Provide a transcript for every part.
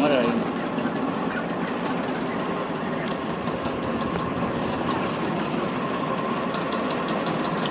আমার আর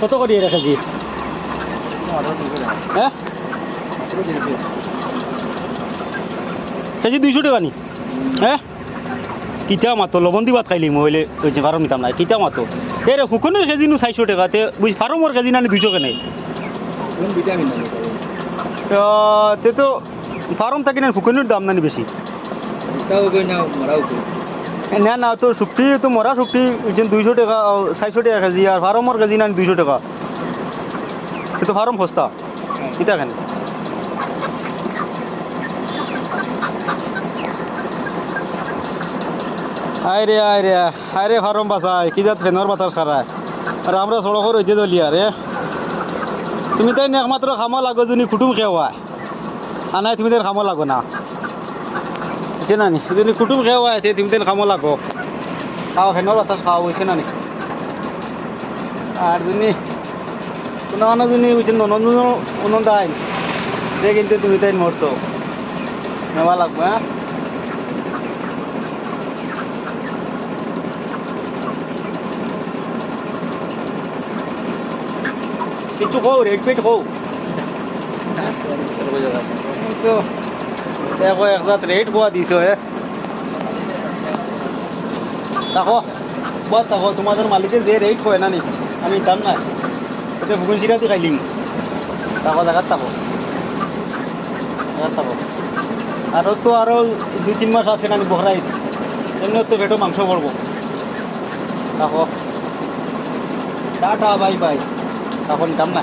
কত করি এটা কেজি হ্যাঁ? কেজি দুইশো টাকা নি? হ্যাঁ? কিতা মাতো লবণ দি ভাত খাইলি ওই যে ফার্ম নিতাম না। কিতা মাতো? এ রে শুকনের কেজি নু চারশো টাকা তে বুঝ ফার্মর কেজি নানি দুইশো কেনে ভিটামিন তে তো ফার্ম থাকি না শুকনের দাম নানি বেশি। না না না তো শুক্তি তো মরা শুক্তি যে দুইশো টাকা চারশো টাকা কেজি আর ফার্মর কেজি নানি দুইশো টাকা। এ তো ফার্ম সস্তা। কিতা কেন? আয় রে আয় রে আয় রে ফার্ম বাসায় কি যাত ফেনর বাতাস খারায়। আর আমরা সড়কর হইতে দলি আরে তুমি তাই একমাত্র খামা লাগো যদি কুটুম খেওয়া আর নাই তুমি তাই খামো লাগো না। বুঝছে না নি? যদি কুটুম খেওয়া তে তুমি তাই খামো লাগো। খাও ফেনর বাতাস খাও বুঝছে না নি? আর যদি কোনো মানুষ যদি বুঝছেন ননদ উনন্দ আইন যে কিন্তু তুমি তাই মরছো নেওয়া লাগবে হ্যাঁ কিছু কও রেট ফেট কও। তো দেখো একসাথ রেট কোয়া দিছ হে। দেখো বস দেখো, তোমাদের মালিকের যে রেট কয় না নি, আমি দাম না এটা ফুকুন চিরাতে খাইলিম দেখো দেখাত থাকো দেখাত থাকো আরও তো আরও দুই, তিন মাস আছে না বহরাই এমনি তো পেটো মাংস পড়ব দেখো। Tata, bye bye. তখন দাম না